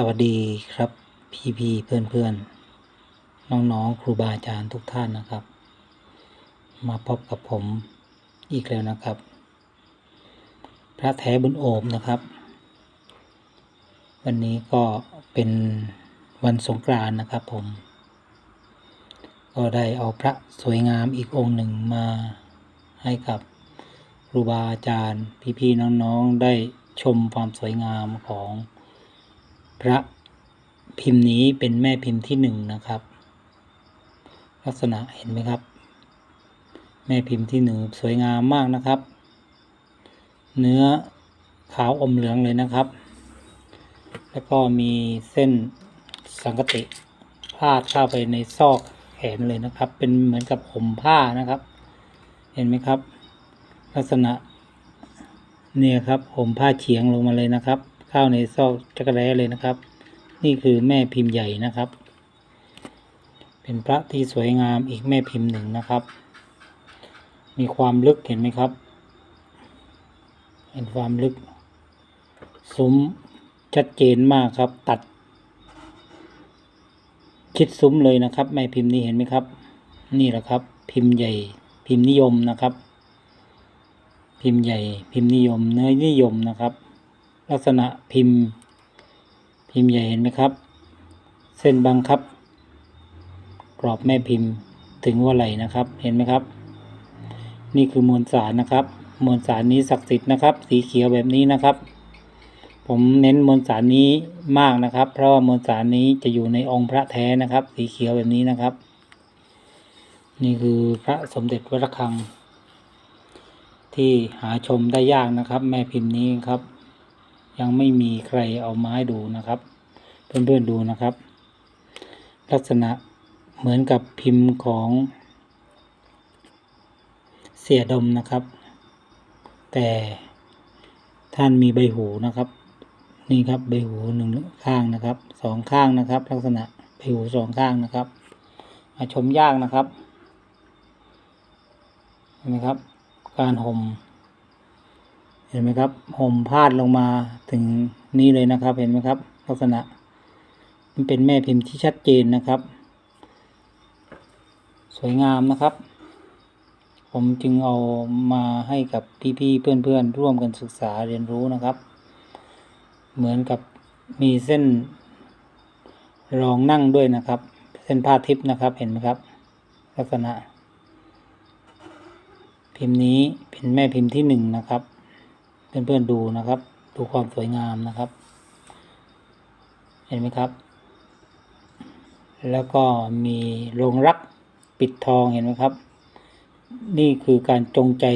สวัสดีครับพี่พี่เพื่อนเพื่อนๆน้องๆ ครูบาอาจารย์ทุกท่านนะครับ มาพบกับผมอีกแล้วนะครับ พระแท้บุญโอมนะครับ วันนี้ก็เป็นวันสงกรานต์นะครับผม ก็ได้เอาพระสวยงามอีกองค์หนึ่งมาให้กับครูบาอาจารย์พี่ๆน้องๆได้ชมความสวยงามของ พระพิมพ์นี้เป็นแม่พิมพ์ที่หนึ่งนะครับ ลักษณะเห็นไหมครับ แม่พิมพ์ที่หนึ่งสวยงามมากนะครับ เนื้อขาวอมเหลืองเลยนะครับ แล้วก็มีเส้นสังกติพาดเข้าไปในซอกแขนเลยนะครับ เป็นเหมือนกับผมผ้านะครับ เห็นไหมครับ ลักษณะเนี่ยครับผมผ้าเฉียงลงมาเลยนะครับ ข้าวในซอกจักรแร้เลยนะครับ นี่คือแม่พิมพ์ใหญ่นะครับ เป็นพระที่สวยงามอีกแม่พิมพ์หนึ่งนะครับ มีความลึกเห็นไหมครับ เห็นความลึกซุ้มชัดเจนมากครับตัด ชิดซุ้มเลยนะครับ แม่พิมพ์นี้เห็นไหมครับ นี่แหละครับ พิมพ์ใหญ่ พิมพ์นิยมนะครับ พิมพ์ใหญ่ พิมพ์นิยม เนื้อนิยมนะครับ ลักษณะพิมพ์ พิมพ์ใหญ่เห็นไหมครับ เส้นบังคับ กรอบแม่พิมพ์ถึงหัว่าไหลนะครับ เห็นไหมครับ นี่คือมวลสารนะครับ มวลสารนี้ศักดิ์สิทธิ์นะครับ สีเขียวแบบนี้นะครับ ผมเน้นมวลสารนี้มากนะครับ เพราะว่ามวลสารนี้จะอยู่ในองค์พระแท้นะครับ สีเขียวแบบนี้นะครับ นี่คือพระสมเด็จวัดระฆังที่หาชมได้ยากนะครับ แม่พิมพ์นี้ครับ ยังไม่มีใครเอาไม้ดูนะครับ เพื่อนๆดูนะครับ ลักษณะเหมือนกับพิมพ์ของเสียดมนะครับ แต่ท่านมีใบหูนะครับ นี่ครับใบหูหนึ่งข้างนะครับสองข้างนะครับ ลักษณะใบหูสองข้างนะครับมาชมยากนะครับเห็นไหมครับ การห่ม เห็นไหมครับห่มพาดลงมาถึงนี้เลยนะครับ เห็นไหมครับ ลักษณะ มันเป็นแม่พิมพ์ที่ชัดเจนนะครับ สวยงามนะครับ ผมจึงเอามาให้กับพี่ๆเพื่อนๆร่วมกันศึกษาเรียนรู้นะครับ เหมือนกับมีเส้นรองนั่งด้วยนะครับ เส้นผ้าทิพย์นะครับเห็นไหมครับ ลักษณะ พิมพ์นี้เป็นแม่พิมพ์ที่หนึ่งนะครับ เพื่อนๆดูนะครับ ดูความสวยงามนะครับ เห็นไหมครับ แล้วก็มีโรงรักปิดทองเห็นไหมครับ นี่คือการจงใจ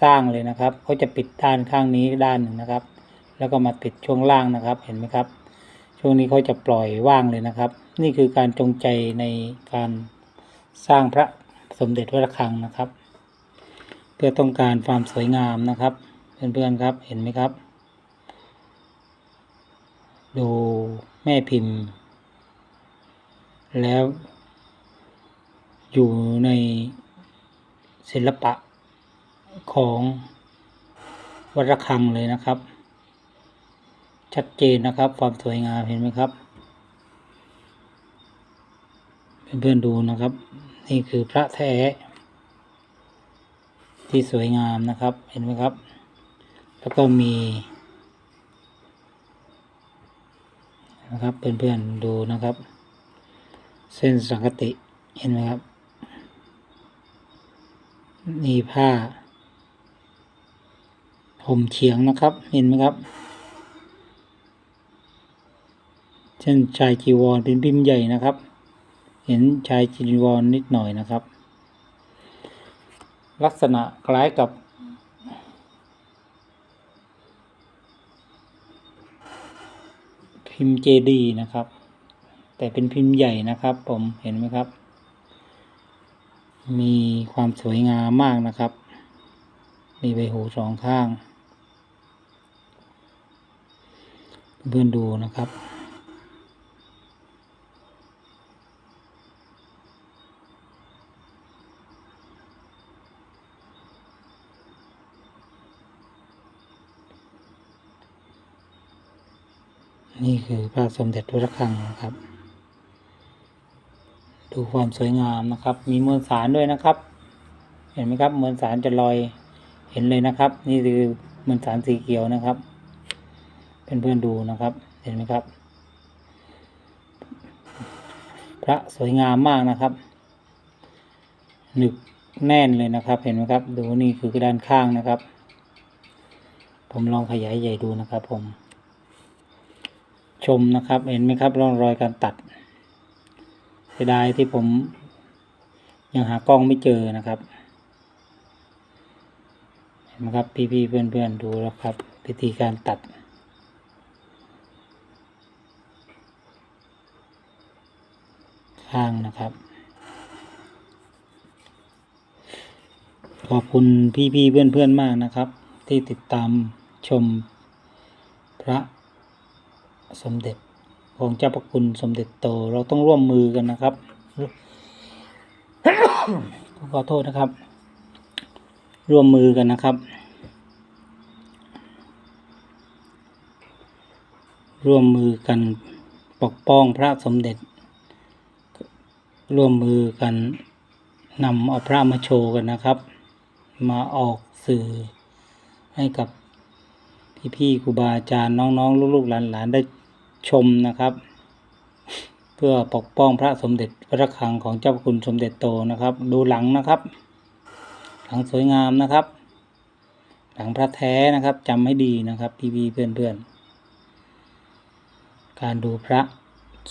สร้างเลยนะครับเขาจะปิดด้านข้างนี้ด้านหนึ่งนะครับ แล้วก็มาปิดช่วงล่างนะครับ เห็นไหมครับ ช่วงนี้เขาจะปล่อยว่างเลยนะครับ นี่คือการจงใจในการสร้างพระสมเด็จวัดระฆังนะครับ เพื่อต้องการความสวยงามนะครับ เพื่อนๆครับเห็นไหมครับ ดูแม่พิมพ์ แล้ว อยู่ในศิลปะของวัดระฆังเลยนะครับ ชัดเจนนะครับ ความสวยงามเห็นไหมครับ เพื่อนๆดูนะครับ นี่คือพระแท้ที่สวยงามนะครับ เห็นไหมครับ แล้วก็มีนะครับเพื่อนๆดูนะครับ เส้นสังกติเห็นไหมครับนี่ผ้าห่มเฉียงนะครับ เห็นไหมครับ เช่นชายจีวรเป็นพิมพ์ใหญ่นะครับ เห็นชายจีวรนิดหน่อยนะครับ ลักษณะคล้ายกับ พิมพ์เจดีนะครับ แต่เป็นพิมพ์ใหญ่นะครับ ผมเห็นไหมครับ มีความสวยงามมากนะครับ มีใบหูสองข้าง เพื่อนดูนะครับ น นี่ คือพระสมเด็จพระระฆังนะครับ ดูความสวยงามนะครับ มีมวลสารด้วยนะครับ เห็นไหมครับมวลสารจะลอยเห็นเลยนะครับ นี่คือมวลสารสีเขียวนะครับเพื่อนๆดูนะครับ เห็นไหมครับ พระสวยงามมากนะครับหนึกแน่นเลยนะครับ เห็นไหมครับ ดูนี่คือด้านข้างนะครับ ผมลองขยายใหญ่ดูนะครับผม ชมนะครับ เห็นไหมครับร่องรอยการตัดเสียดายที่ผมยังหากล้องไม่เจอนะครับ เห็นไหมครับพี่ๆเพื่อนๆดูแล้วครับวิธีการตัดข้างนะครับ ขอบคุณพี่ๆเพื่อนๆมากนะครับ ที่ติดตามชมพระ สมเด็จของเจ้าพระคุณสมเด็จโตเราต้องร่วมมือกันนะครับขอโทษนะครับ ร่วมมือกันนะครับ ร่วมมือกันปกป้องพระสมเด็จ ร่วมมือกันนำเอาพระมาโชว์กันนะครับ มาออกสื่อให้กับ พี่ๆครูบาอาจารย์น้องๆลูกๆหลานๆได้ชมนะครับ เพื่อปกป้องพระสมเด็จพระระฆังของเจ้าพระคุณสมเด็จโตนะครับ ดูหลังนะครับ หลังสวยงามนะครับ หลังพระแท้นะครับจำให้ดีนะครับ พี่ๆเพื่อนๆ การดูพระ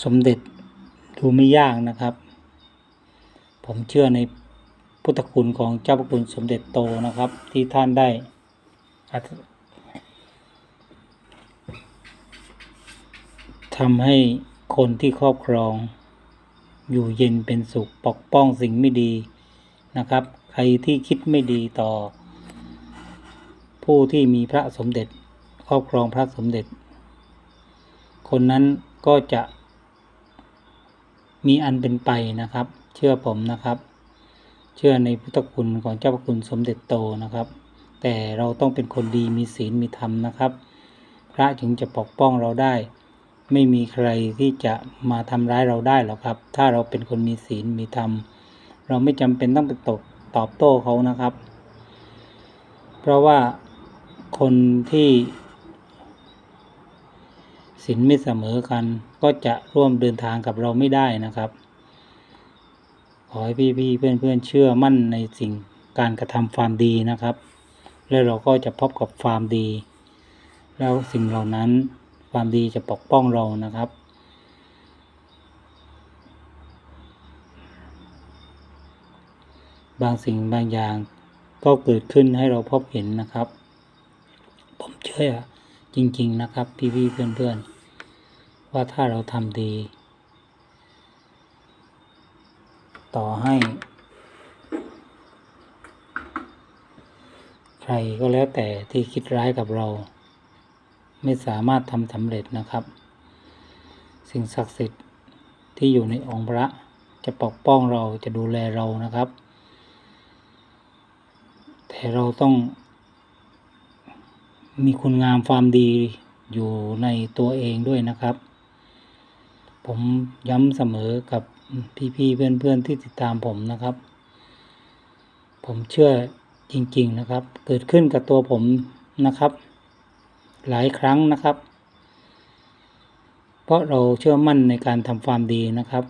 สมเด็จดูไม่ยากนะครับ ผมเชื่อในพุทธคุณของเจ้าพระคุณสมเด็จโตนะครับ ที่ท่านได้อัต ทำให้คนที่ครอบครอง อยู่เย็นเป็นสุขปกป้องสิ่งไม่ดีนะครับ ใครที่คิดไม่ดีต่อ ผู้ที่มีพระสมเด็จ ครอบครองพระสมเด็จ คนนั้นก็จะมีอันเป็นไปนะครับ เชื่อผมนะครับ เชื่อในพุทธคุณของเจ้าพระคุณสมเด็จโตนะครับ แต่เราต้องเป็นคนดีมีศีลมีธรรมนะครับ พระจึงจะปกป้องเราได้ ไม่มีใครที่จะมาทำร้ายเราได้หรอกครับ ถ้าเราเป็นคนมีศีลมีธรรม เราไม่จำเป็นต้องไปตบตอบโต้เขานะครับ เพราะว่าคนที่ศีลไม่เสมอกัน ก็จะร่วมเดินทางกับเราไม่ได้นะครับ ขอให้พี่ๆเพื่อนๆเชื่อมั่นในสิ่งการกระทำความดีนะครับ แล้วเราก็จะพบกับความดี แล้วสิ่งเหล่านั้น ความดีจะปกป้องเรานะครับ บางสิ่งบางอย่างก็เกิดขึ้นให้เราพบเห็นนะครับ ผมเชื่อจริง ๆ นะครับ พี่ๆเพื่อนๆ ว่าถ้าเราทำดี ต่อให้ ใครก็แล้วแต่ที่คิดร้ายกับเรา ไม่สามารถทำสำเร็จนะครับ สิ่งศักดิ์สิทธิ์ที่อยู่ในองค์พระจะปกป้องเราจะดูแลเรานะครับ แต่เราต้อง มีคุณงามความดีอยู่ในตัวเองด้วยนะครับ ผมย้ำเสมอกับพี่ๆเพื่อนๆที่ติดตามผมนะครับ ผมเชื่อจริง ๆนะครับ เกิดขึ้นกับตัวผมนะครับ หลายครั้งนะครับ เพราะเราเชื่อมั่นในการทำความดีนะครับ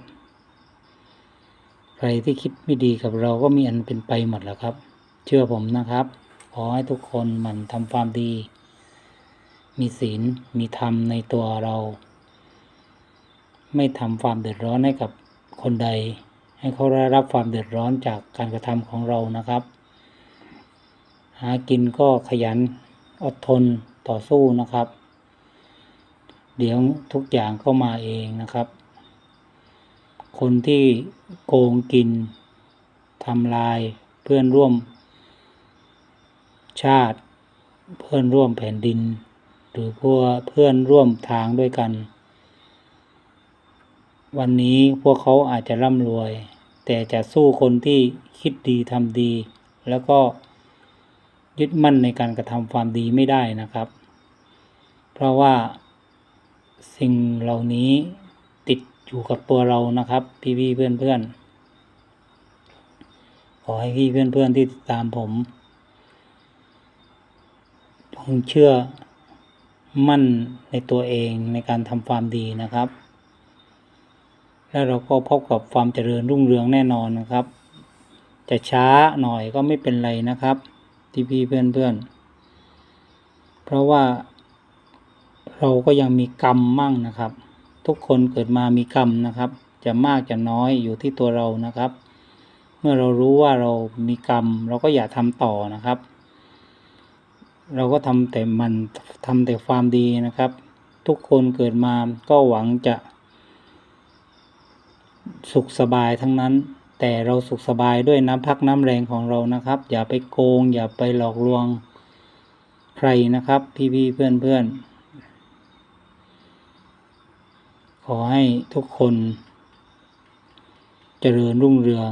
ใครที่คิดไม่ดีกับเราก็มีอันเป็นไปหมดแล้วครับ เชื่อผมนะครับ ขอให้ทุกคนมันทำความดี มีศีลมีธรรมในตัวเรา ไม่ทำความเดือดร้อนให้กับคนใด ให้เขาได้รับความเดือดร้อนจากการกระทำของเรานะครับ หากินก็ขยันอดทน ต่อสู้นะครับ เดี๋ยวทุกอย่างก็มาเองนะครับ คนที่โกงกินทำลายเพื่อนร่วม ชาติเพื่อนร่วมแผ่นดิน หรือพวกเพื่อนร่วมทางด้วยกัน วันนี้พวกเขาอาจจะร่ำรวย แต่จะสู้คนที่คิดดีทำดี แล้วก็ยึดมั่นในการกระทำความดีไม่ได้นะครับ เพราะว่าสิ่งเหล่านี้ติดอยู่กับตัวเรานะครับ พี่พี่เพื่อนเพื่อนขอให้พี่เพื่อนเพื่อนที่ติดตามผมจงเชื่อมั่นในตัวเองในการทำความดีนะครับ แล้วเราก็พบกับความเจริญรุ่งเรืองแน่นอนนะครับ จะช้าหน่อยก็ไม่เป็นไรนะครับ ที่พี่เพื่อนเพื่อนเพราะว่า เราก็ยังมีกรรมมั่งนะครับ ทุกคนเกิดมามีกรรมนะครับ จะมากจะน้อยอยู่ที่ตัวเรานะครับ เมื่อเรารู้ว่าเรามีกรรม เราก็อย่าทำต่อนะครับ เราก็ทำแต่มันทำแต่ความดีนะครับ ทุกคนเกิดมาก็หวังจะ สุขสบายทั้งนั้น แต่เราสุขสบายด้วยน้ำพักน้ำแรงของเรานะครับ อย่าไปโกง อย่าไปหลอกลวงใครนะครับ พี่พี่เพื่อนเพื่อน ขอให้ทุกคนเจริญรุ่งเรือง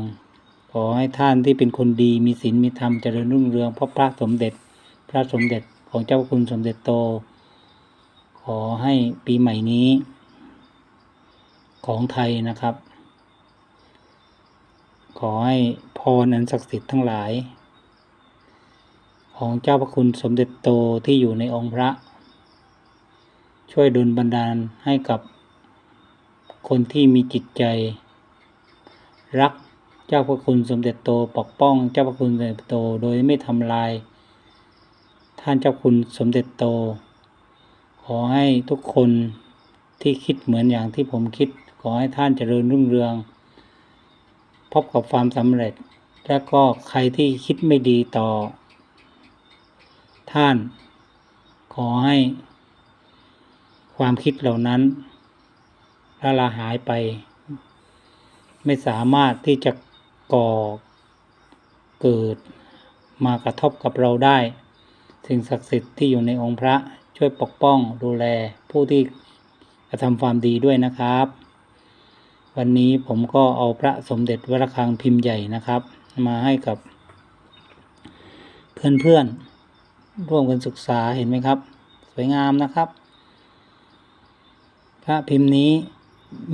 ขอให้ท่านที่เป็นคนดีมีศีลมีธรรมเจริญรุ่งเรืองเพราะพระสมเด็จ พระสมเด็จของเจ้าคุณสมเด็จโต ขอให้ปีใหม่นี้ ของไทยนะครับ ขอให้พรอันศักดิ์สิทธิ์ทั้งหลาย ของเจ้าพระคุณสมเด็จโตที่อยู่ในองค์พระ ช่วยดลบันดาลให้กับ คนที่มีจิตใจ รักเจ้าพระคุณสมเด็จโตปกป้อง เจ้าพระคุณสมเด็จโตโดยไม่ทำลาย ท่านเจ้าคุณสมเด็จโต ขอให้ทุกคนที่คิดเหมือนอย่างที่ผมคิด ขอให้ท่านเจริญรุ่งเรือง พบกับความสำเร็จ และก็ใครที่คิดไม่ดีต่อ ท่าน ขอให้ความคิดเหล่านั้น ละลาหายไป ไม่สามารถที่จะก่อเกิดมากระทบกับเราได้ สิ่งศักดิ์สิทธิ์ที่อยู่ในองค์พระช่วยปกป้องดูแลผู้ที่กระทำความดีด้วยนะครับ วันนี้ผมก็เอาพระสมเด็จวรคังพิมพ์ใหญ่นะครับ มาให้กับ เพื่อนๆร่วมกันศึกษาเห็นไหมครับ สวยงามนะครับ พระพิมพ์นี้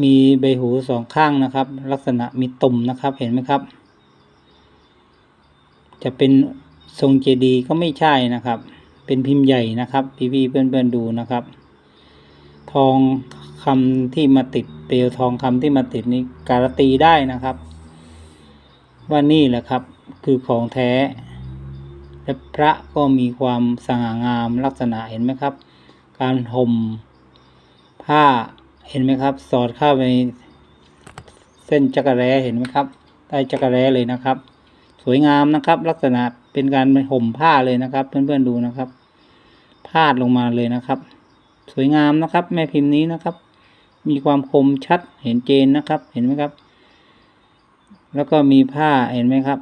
มีใบหูสองข้างนะครับ ลักษณะมีตุ่มนะครับเห็นไหมครับ จะเป็นทรงเจดีก็ไม่ใช่นะครับ เป็นพิมพ์ใหญ่นะครับ พี่ๆเพื่อนๆดูนะครับ ทองคำที่มาติดเปลวทองคำที่มาติดนี้การันตีได้นะครับ ว่านี่แหละครับคือของแท้และพระก็มีความสง่างามลักษณะเห็นไหมครับ การห่มผ้า เห็นไหมครับ สอดเข้าไปเส้นจักระแร้เห็นไหมครับใต้จักระแร้เลยนะครับ สวยงามนะครับ ลักษณะเป็นการห่มผ้าเลยนะครับ เพื่อนๆดูนะครับ พาดลงมาเลยนะครับ สวยงามนะครับ แม่พิมพ์นี้นะครับ มีความคมชัดเห็นเจนนะครับ เห็นไหมครับ แล้วก็มีผ้าเห็นไหมครับ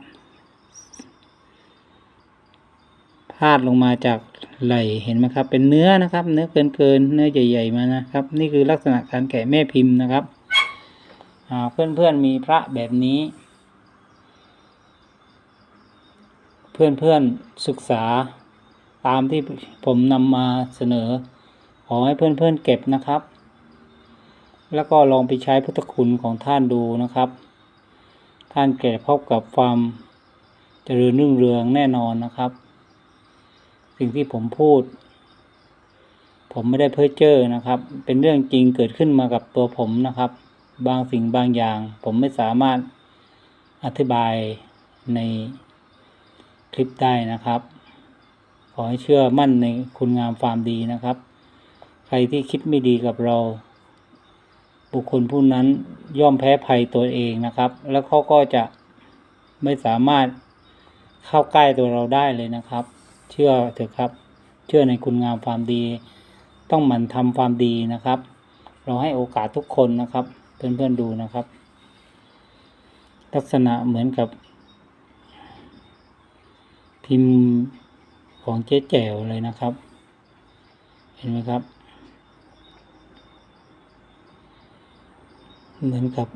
พาดลงมาจากไหลเห็นไหมครับ เป็นเนื้อนะครับ เนื้อเกินเกินเนื้อใหญ่ ๆมานะครับ นี่คือลักษณะการแกะแม่พิมพ์นะครับอ่าเพื่อนๆมีพระแบบนี้ เพื่อนๆศึกษาตามที่ผมนำมาเสนอ ขอให้เพื่อนๆเก็บนะครับ แล้วก็ลองไปใช้พุทธคุณของท่านดูนะครับ ท่านแก่พบกับความเจริญรุ่งเรืองแน่นอนนะครับ สิ่งที่ผมพูด ผมไม่ได้เพ้อเจ้อนะครับ เป็นเรื่องจริงเกิดขึ้นมากับตัวผมนะครับ บางสิ่งบางอย่าง ผมไม่สามารถอธิบายในคลิปได้นะครับ ขอให้เชื่อมั่นในคุณงามความดีนะครับ ใครที่คิดไม่ดีกับเรา บุคคลผู้นั้นย่อมแพ้ภัยตัวเองนะครับ แล้วเขาก็จะไม่สามารถเข้าใกล้ตัวเราได้เลยนะครับ เชื่อเถอะครับ เชื่อในคุณงามความดี ต้องหมั่นทำความดีนะครับ เราให้โอกาสทุกคนนะครับ เพื่อนๆดูนะครับ ลักษณะเหมือนกับ พิมพ์ของเจ๊แจ๋วเลยนะครับ เห็นไหมครับ เหมือนกับ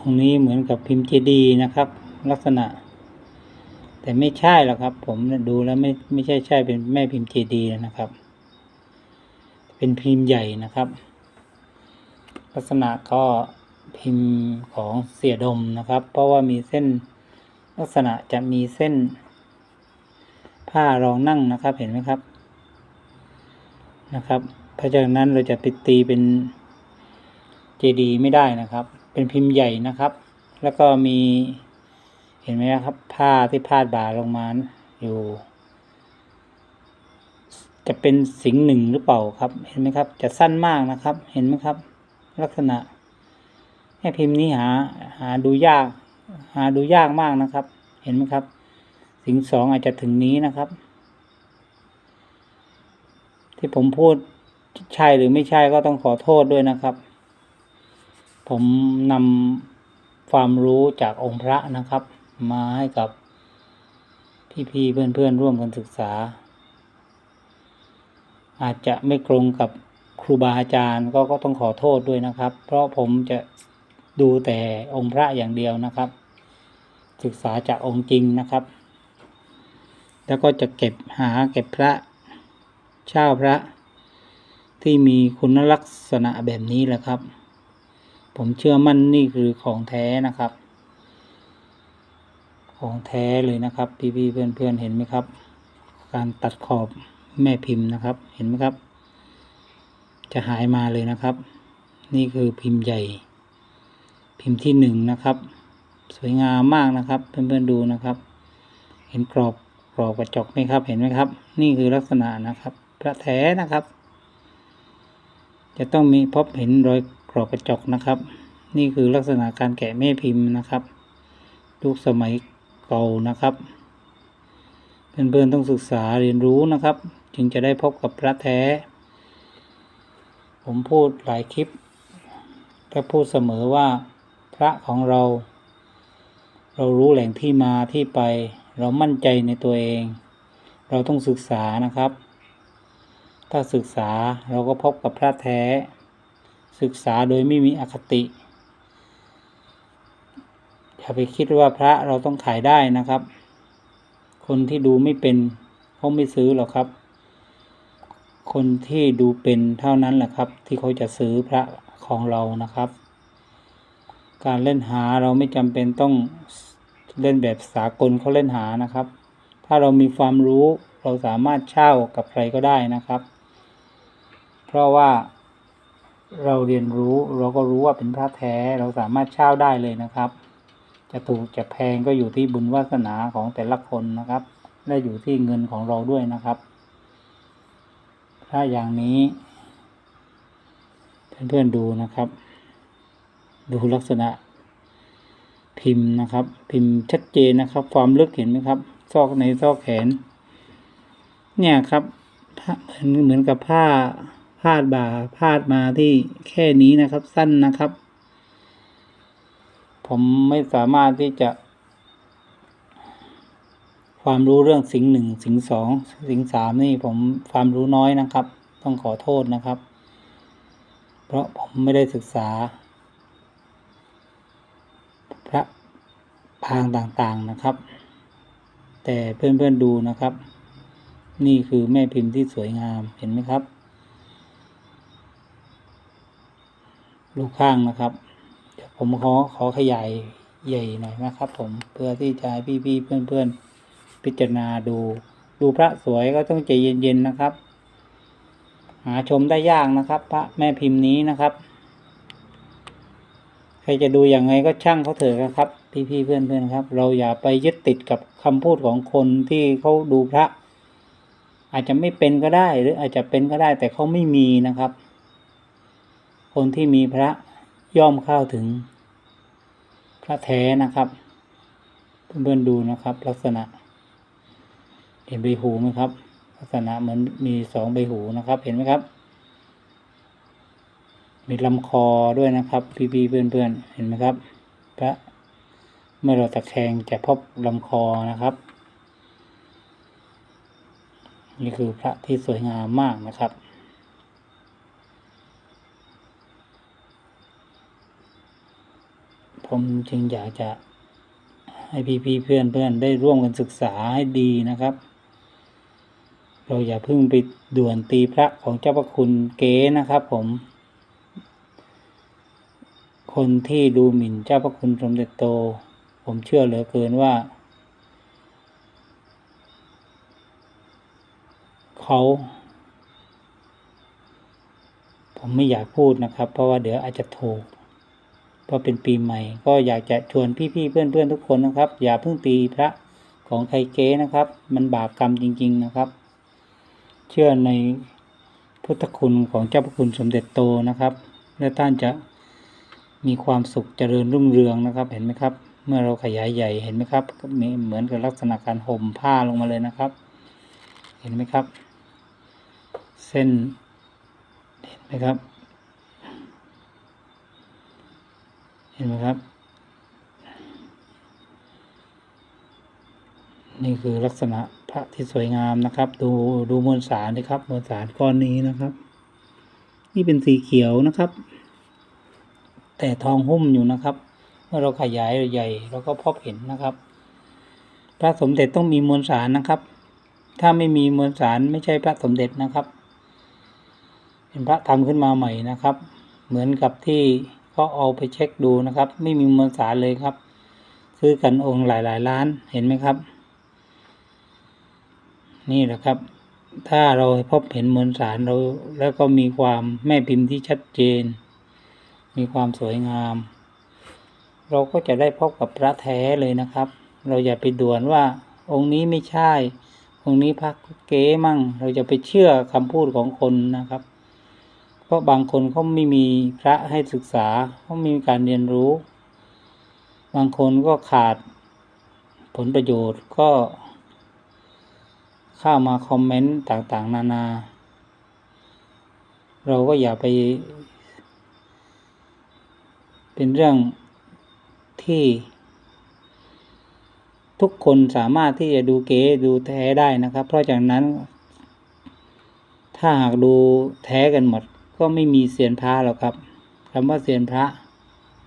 องนี้เหมือนกับพิมพ์เจดีย์นะครับ ลักษณะ แต่ไม่ใช่หรอกครับ ผมดูแล้วไม่ไม่ใช่ใช่เป็นแม่พิมพ์เจดีนะครับ เป็นพิมพ์ใหญ่นะครับ ลักษณะก็พิมพ์ของเสียดมนะครับ เพราะว่ามีเส้นลักษณะจะมีเส้น ผ้ารองนั่งนะครับเห็นไหมครับนะครับ เพราะฉะนั้นเราจะไปตีเป็นเจดีไม่ได้นะครับ เป็นพิมพ์ใหญ่นะครับ แล้วก็มี เห็นไหมครับ ผ้าที่พาดบ่าลงมาอยู่ จะเป็นสิงหนึ่งหรือเปล่าครับ เห็นไหมครับ จะสั้นมากนะครับ เห็นไหมครับ ลักษณะแม่พิมพ์นี้หา หาดูยาก หาดูยากมากนะครับ เห็นไหมครับ สิงสองอาจจะถึงนี้นะครับ ที่ผมพูดใช่หรือไม่ใช่ก็ต้องขอโทษด้วยนะครับ ผมนำความรู้จากองค์พระนะครับ มาให้กับพี่ๆเพื่อนๆร่วมกันศึกษา อาจจะไม่ตรงกับครูบาอาจารย์ก็ก็ต้องขอโทษด้วยนะครับ เพราะผมจะดูแต่องค์พระอย่างเดียวนะครับ ศึกษาจากองค์จริงนะครับ แล้วก็จะเก็บหาเก็บพระเช่าพระ ที่มีคุณลักษณะแบบนี้แหละครับ ผมเชื่อมั่นนี่คือของแท้นะครับ ของแท้เลยนะครับ พี่ๆเพื่อนๆเห็นไหมครับ การตัดขอบแม่พิมพ์นะครับ เห็นไหมครับ จะหายมาเลยนะครับ นี่คือพิมพ์ใหญ่ พิมพ์ที่หนึ่งนะครับ สวยงามมากนะครับ เพื่อนๆดูนะครับ เห็นกรอบกรอบกระจกไหมครับ เห็นไหมครับ นี่คือลักษณะนะครับ พระแท้นะครับ จะต้องมีพบเห็นรอยกรอบกระจกนะครับ นี่คือลักษณะการแกะแม่พิมพ์นะครับยุคสมัย เก่านะครับ เพื่อนๆต้องศึกษาเรียนรู้นะครับ จึงจะได้พบกับพระแท้ ผมพูดหลายคลิปก็พูดเสมอว่าพระของเรา เรารู้แหล่งที่มาที่ไป เรามั่นใจในตัวเอง เราต้องศึกษานะครับ ถ้าศึกษาเราก็พบกับพระแท้ ศึกษาโดยไม่มีอคติาไปคิดว่าพระเราต้องขายได้นะครับ คนที่ดูไม่เป็นเขาไม่ซื้อหรอกครับ คนที่ดูเป็นเท่านั้นแหละครับ ที่เขาจะซื้อพระของเรานะครับ การเล่นหาเราไม่จำเป็นต้องเล่นแบบสากลเขาเล่นหานะครับ ถ้าเรามีความรู้เราสามารถเช่ากับใครก็ได้นะครับ เพราะว่าเราเรียนรู้เราก็รู้ว่าเป็นพระแท้เราสามารถเช่าได้เลยนะครับ จะถูกจะแพงก็อยู่ที่บุญวาสนาของแต่ละคนนะครับ และอยู่ที่เงินของเราด้วยนะครับ ถ้าอย่างนี้ เพื่อนๆดูนะครับ ดูลักษณะพิมพ์นะครับ พิมพ์ชัดเจนนะครับ ความลึกเห็นไหมครับ ซอกในซอกแขน เนี่ยครับเหมือนเหมือนกับผ้าพาดบ่าพาดมาที่แค่นี้นะครับ สั้นนะครับ ผมไม่สามารถที่จะ ความรู้เรื่องสิงหนึ่งสิงสองสิงสามนี่ผมความรู้น้อยนะครับ ต้องขอโทษนะครับ เพราะผมไม่ได้ศึกษา พระพางต่างๆนะครับ แต่เพื่อนๆดูนะครับ นี่คือแม่พิมพ์ที่สวยงามเห็นไหมครับ ลูกข้างนะครับ ผมขอขอขยายใหญ่หน่อยนะครับ ผมเพื่อที่จะให้พี่ๆเพื่อนๆ พิจารณาดู ดูพระสวยก็ต้องใจเย็นๆนะครับ หาชมได้ยากนะครับ พระแม่พิมพ์นี้นะครับ ใครจะดูอย่างไงก็ช่างเขาเถอะนะครับ พี่ๆเพื่อนๆครับ เราอย่าไปยึดติดกับคำพูดของคนที่เขาดูพระ อาจจะไม่เป็นก็ได้หรืออาจจะเป็นก็ได้ แต่เขาไม่มีนะครับ คนที่มีพระย่อมเข้าถึง ระแท้นะครับ เพื่อนๆดูนะครับ ลักษณะ เห็นใบหูไหมครับ ลักษณะเหมือนมีสองใบหูนะครับ เห็นไหมครับ มีลำคอด้วยนะครับ พี่ๆเพื่อนๆเห็นไหมครับพระเมื่อเราตะแคงจะพบลำคอนะครับ นี่คือพระที่สวยงามมากนะครับ ผมจึงอยากจะให้พี่ๆเพื่อนๆได้ร่วมกันศึกษาให้ดีนะครับเเราอย่าเพิ่งไปด่วนตีพระของเจ้าพระคุณเก๋นะครับผม คนที่ดูหมิ่นเจ้าพระคุณสมเด็จโต ผมเชื่อเหลือเกินว่า เขาผมไม่อยากพูดนะครับ เพราะว่าเดี๋ยวอาจจะถูก พราะเป็นปีใหม่ ก็อยากจะชวนพี่ๆเพื่อนๆทุกคนนะครับ อย่าเพิ่งตีพระของใครเก๊นะครับ มันบาปกรรมจริง ๆนะครับ เชื่อในพุทธคุณของเจ้าพระคุณสมเด็จโตนะครับ และท่านจะมีความสุขเจริญรุ่งเรืองนะครับ เห็นไหมครับ เมื่อเราขยายใหญ่เห็นไหมครับมีเหมือนกับลักษณะการห่มผ้าลงมาเลยนะครับ เห็นไหมครับ เส้นเห็นไหมครับ ห็นไหมครับ นี่คือลักษณะพระที่สวยงามนะครับ ดูดูมวลสารนะครับมวลสารก้อนนี้นะครับ นี่เป็นสีเขียวนะครับ แต่ทองหุ้มอยู่นะครับ เมื่อเราขยายใหญ่เราก็พบเห็นนะครับ พระสมเด็จต้องมีมวลสารนะครับ ถ้าไม่มีมวลสารไม่ใช่พระสมเด็จนะครับ เป็นพระทำขึ้นมาใหม่นะครับ เหมือนกับที่ เขาเอาไปเช็คดูนะครับ ไม่มีมวลสารเลยครับ ซื้อกันองค์หลาย ๆ ล้านเห็นไหมครับ นี่แหละครับ ถ้าเราพบเห็นมวลสารเรา แล้วก็มีความแม่พิมพ์ที่ชัดเจน มีความสวยงาม เราก็จะได้พบกับพระแท้เลยนะครับ เราอย่าไปด่วนว่าองค์นี้ไม่ใช่องค์นี้พักเก๋มั่ง เราจะไปเชื่อคำพูดของคนนะครับ เพราะบางคนเขาไม่มีพระให้ศึกษาเขาไม่มีการเรียนรู้ บางคนก็ขาดผลประโยชน์ก็ เข้ามาคอมเมนต์ต่างๆ นานา เราก็อย่าไป เป็นเรื่องที่ทุกคนสามารถที่จะดูเก๋ดูแท้ได้นะครับ เพราะจากนั้น ถ้าหากดูแท้กันหมด ก็ไม่มีเสียนพระหรอกครับคำว่าเสียนพระ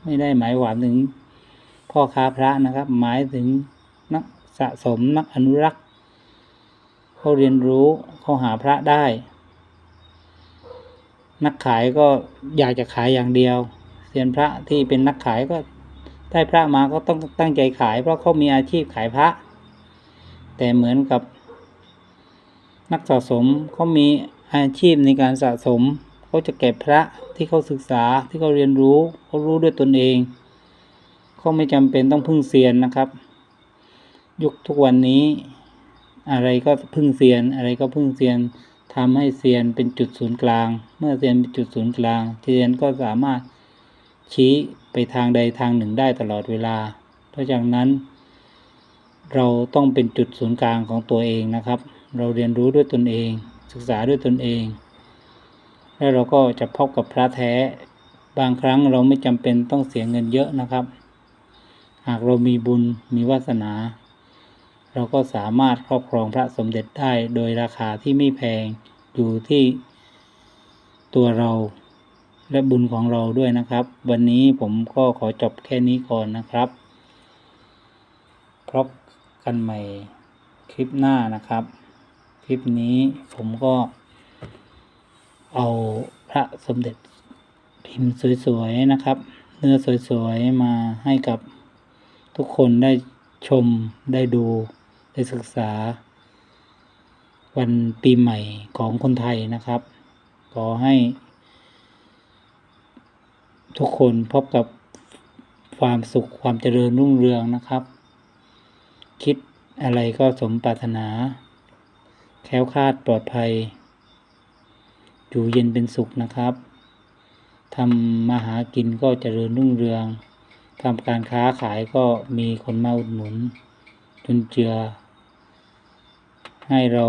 ไม่ได้หมายหวามถึงพ่อค้าพระนะครับ หมายถึงนักสะสมนักอนุรักษ์เขาเรียนรู้เขาหาพระได้ นักขายก็อยากจะขายอย่างเดียวเซียนพระที่เป็นนักขายก็ได้พระมาก็ต้องตั้งใจขาย เพราะเขามีอาชีพขายพระ แต่เหมือนกับนักสะสมเขามีอาชีพในการสะสม เขาจะเก็บพระที่เขาศึกษาที่เขาเรียนรู้เขารู้ด้วยตนเองเขาไม่จำเป็นต้องพึ่งเซียนนะครับ ยุคทุกวันนี้ อะไรก็พึ่งเซียน อะไรก็พึ่งเซียนทำให้เซียนเป็นจุดศูนย์กลาง เมื่อเซียนเป็นจุดศูนย์กลางเซียนก็สามารถชี้ไปทางใดทางหนึ่งได้ตลอดเวลาเพราะฉะนั้น เราต้องเป็นจุดศูนย์กลางของตัวเองนะครับ เราเรียนรู้ด้วยตนเอง ศึกษาด้วยตนเอง แล้วเราก็จะพบกับพระแท้ บางครั้งเราไม่จำเป็นต้องเสียเงินเยอะนะครับ หากเรามีบุญมีวาสนา เราก็สามารถครอบครองพระสมเด็จได้โดยราคาที่ไม่แพงอยู่ที่ตัวเราและบุญของเราด้วยนะครับ วันนี้ผมก็ขอจบแค่นี้ก่อนนะครับพบกันใหม่คลิปหน้านะครับ คลิปนี้ผมก็ เอาพระสมเด็จพิมพ์สวยๆนะครับ เนื้อสวยๆมาให้กับทุกคนได้ชมได้ดูได้ศึกษา วันปีใหม่ของคนไทยนะครับ ขอให้ ทุกคนพบกับความสุขความเจริญรุ่งเรืองนะครับ คิดอะไรก็สมปรารถนา แค้วคาดปลอดภัย อยู่เย็นเป็นสุขนะครับทำมาหากินก็เจริญรุ่งเรืองทำการค้าขายก็มีคนมาอุดหนุนจนเจือ ให้เรา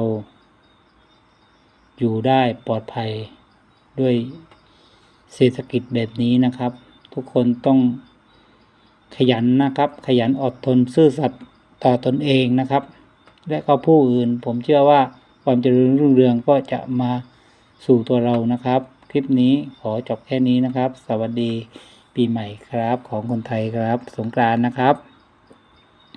อยู่ได้ปลอดภัยด้วยเศรษฐกิจแบบนี้นะครับ ทุกคนต้องขยันนะครับ ขยันอดทนซื่อสัตย์ต่อตนเองนะครับ และก็ผู้อื่นผมเชื่อว่าความเจริญรุ่งเรืองก็จะมา สู่ตัวเรานะครับ คลิปนี้ขอจบแค่นี้นะครับ สวัสดีปีใหม่ครับของคนไทยครับ สงกรานต์นะครับ